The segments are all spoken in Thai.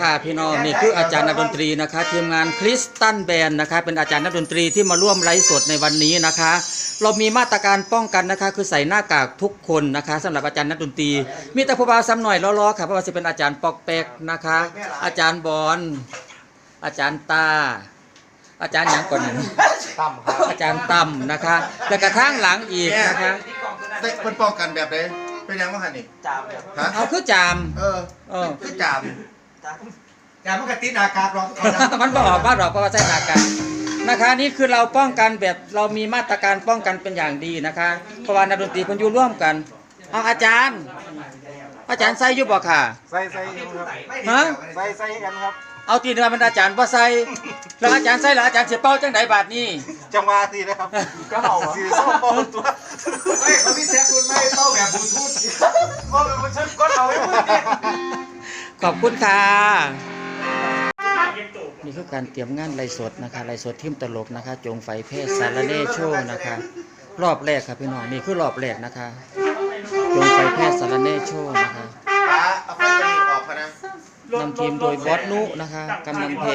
ค่ะพี่น้องนี่คืออาจารย์นักดนตรีนะคะทีมงานคริสตันแบนนะคะเป็นอาจารย์นักดนตรีที่มาร่วมไลฟ์สดในวันนี้นะคะ เรามีมาตรการป้องกันนะคะ คือใส่หน้ากากทุกคนนะคะสำหรับอาจารย์นักดนตรี มีแต่ผู้บ่าวซ้ำหน่อยล้อๆค่ะเพราะว่าจะเป็นอาจารย์ปอกแปกนะคะ อาจารย์บอลอาจารย์ตา อาจารย์หยังก่อนนั้นต่ำครับอาจารย์ต่ำนะคะแล้วกระทั่งหลังอีกนะคะเด็กมันป้องกันแบบไหนเป็นยังไงบ้างนี่จามครับฮะเอาคือจามเออเออคือจาม จามอย่ามันกระติดอากาศหรอกมันบอกว่าเราเพราะว่าใช้หน้ากากนะคะนี่คือเราป้องกันแบบเรามีมาตรการป้องกันเป็นอย่างดีนะคะเพราะว่านักดนตรีเพิ่นอยู่ร่วมกันเอาอาจารย์ อาจารย์ใส่อยู่บ่ค่ะ ใส่ใส่ครับฮะ ใส่ใส่กันครับ เอาตีเนื้อมันอาจารย์บ่ใส่แล้วอาจารย์ใส่แล้วอาจารย์สิเป้าจังไดบาดนี้ จังหวะทีนะครับก็เอาสีส้มโปนตัวเฮ้ยเขาพี่แซกคุณไม่เต้าแบบบลูทูธมองเป็นคนชุดก็เอาไว้มือเดียว ขอบคุณค่ะ นี่คือการเตรียมงานไลฟ์สดนะคะไลฟ์สดทีมตลกนะคะ จงไฟเพศสารเน่โชว์นะคะ รอบแรกครับพี่น้องนี่คือรอบแรกนะคะ จงไฟเพศสารเน่โชว์นะคะป้าเอาไฟตัวนี้ออกพะนะนำทีมโดยบอสนุนะคะกำนันเพ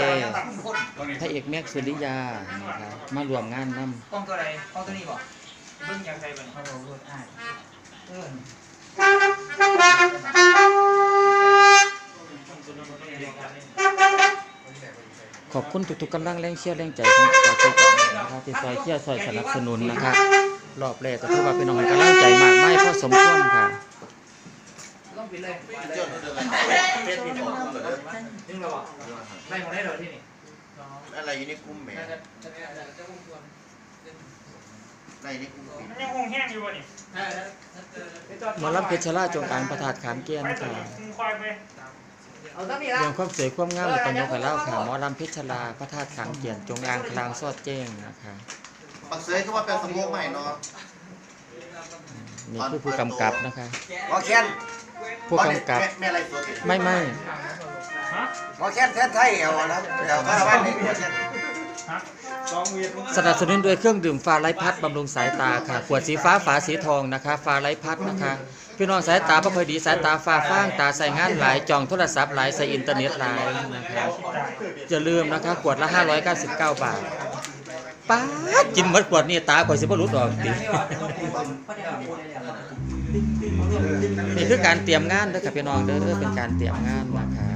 พระเอกแม็กซ์สุริยานะคะมารวมงานนกล้องตัวไหนกล้องตัวนี้บอกเบิ้งยังไงบ้างเขาบอกว่าอ่าเออ ขอบคุณทุกๆกำลังแรงเชียร์แรงใจของประชาชนนะคะที่ซอยเชียร์ซอยสนับสนุนนะคะรอบแรกก็ถือว่าเป็นน้องกำลังใจมากไม่พอสมควรค่ะต้องปิดเลยเจ้าเดินเฟซบุ๊กของเหรอดึงเราบอกไล่มาได้เลยที่นี่อะไรอยู่ในกลุ่มแหมอะไรในกลุ่มปิดยังแห้งอยู่วะนี่หมอลำเพชรชลาจงอางประทาดขามเกียนค่ะถึงควา เอาตั้งนี้ละ เรื่องความสวยความงามและตอนยกกับเล่าค่ะหมอลำเพชรลาพระธาตุขามเกียนจงอางคลางซอดแจ้งนะคะปักเสยคือว่าเป็นสมองใหม่เนาะนี่คือผู้กำกับนะคะหมอแค้นผู้กำกับ แม่อะไรตัวติดไม่ไม่ฮะหมอแค้นแทนไทยเอาละเอาคาราบานนี่หมอแค้นฮะ สนับสนุนโดยเครื่องดื่มฟ้าไร้พัดบำรุงสายตาค่ะ ขวดสีฟ้าฝาสีทองนะคะฟ้าไร้พัดนะคะ พี่น้องสายตาบ่ค่อยดีสายตาฟ้าฟ้างตาใส่งานหลายจองโทรศัพท์หลายใส่อินเทอร์เน็ตหลายนะคะอย่าลืมนะคะขวดละ 599 บาทป้าดกินหมดขวดนี่ตาข่อยสิบ่หลุดออกติ นี่คือการเตรียมงานเด้อค่ะพี่น้องเด้อเป็นการเตรียมงานนะคะ